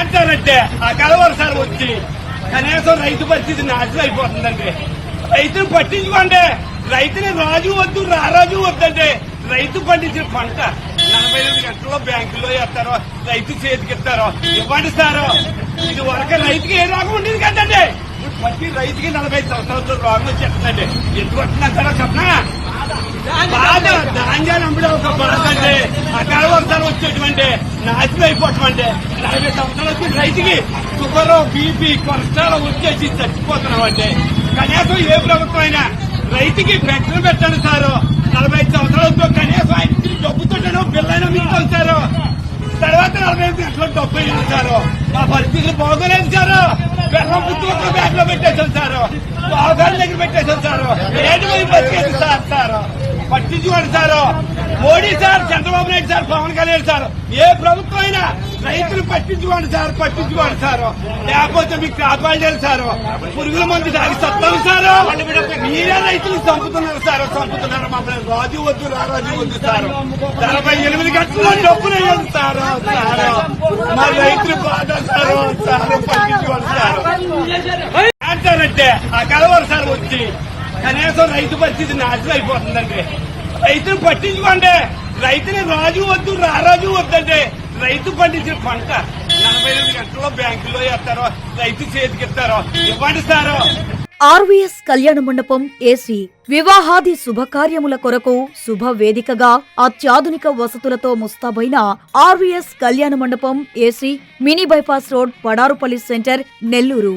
అంటారంటే ఆ కలవరసారి వచ్చి కనీసం రైతు పరిస్థితి నాశనం అయిపోతుందండి. రైతును పట్టించుకోండి. రైతుని రాజు వద్దు రారాజు వద్దండి. రైతు పండించిన పంట నలభై ఎనిమిది గంటల్లో బ్యాంకులో వేస్తారో రైతు చేతికి ఇస్తారో ఇవ్వండి సారో. ఇది వరకు రైతుకి ఏ రోగం ఉండేది కదండి. ప్రతి రైతుకి నలభై ఐదు సంవత్సరాలతో రోగం వచ్చేస్తుందండి. ఎందుకు వస్తుందంటారో చెప్పనా? బాధ ధాన్యాన్ని అమ్ముడే ఒక బాధ అండి. నాశనం అయిపోవటం అంటే నలభై సంవత్సరాలు వచ్చి రైతుకి షుగర్ బీపీ కొలెస్ట్రాల్ వచ్చేసి చచ్చిపోతున్నాం అంటే. కనీసం ఏ ప్రభుత్వం అయినా రైతుకి పెన్షన్ పెట్టండి సారు. నలభై ఐదు సంవత్సరాలతో కనీసం ఆయన ఇచ్చిన బిల్లైనా మీకు సారు. తర్వాత నలభై ఐదు గంటల డబ్బు అయింది సారు. మా పరిస్థితులు బాగోలేదు సారు. బెల్లం పుస్తకం బ్యాగ్లో పెట్టేశాను సారు. బాగాల దగ్గర పెట్టేశాను సారు. ఏంటి మరి బతికేది sir sir. పట్టించుకోండి sir Modi sir Chandrababu Naidu sir Pavan Kalyan sir ఏ ప్రభుత్వం అయినా రైతులు పట్టించుకోండి సార్ పట్టించుకోండి సార్. లేకపోతే మీకు కాపాడలేదు సార్ పురుగుల మందు తాగి సత్తాను సార్. మీరే రైతులు చంపుతున్నారు సార్ చంపుతున్నారు మమ్మల్ని. రాజు వద్దు రారాజు వద్దు సార్. నలభై ఎనిమిది గంటల డబ్బులు వేయండి సార్ సార్. మా రైతులు బాధ సార్ సార్ పట్టించుకోండి సార్. అంటారంటే ఆ కలవరు సార్ వచ్చి కనీసం రైతు పరిస్థితి నాశనం అయిపోతుందండి రైతును పట్టించుకోండి. రైతుని రాజు వద్దు రారాజు వద్దండి రైతు పండించిన పంట నలభై ఎనిమిది గంటల్లో బ్యాంకులో వేస్తారో రైతు చేతికి ఇస్తారో ఇవ్వండి సారో. ఆర్వీఎస్ కళ్యాణ మండపం ఏసీ. వివాహాది శుభకార్యముల కొరకు శుభ వేదికగా అత్యాధునిక వసతులతో ముస్తాబైన RVS Kalyana Mandapam AC mini bypass road Padarupalli centre Nellore.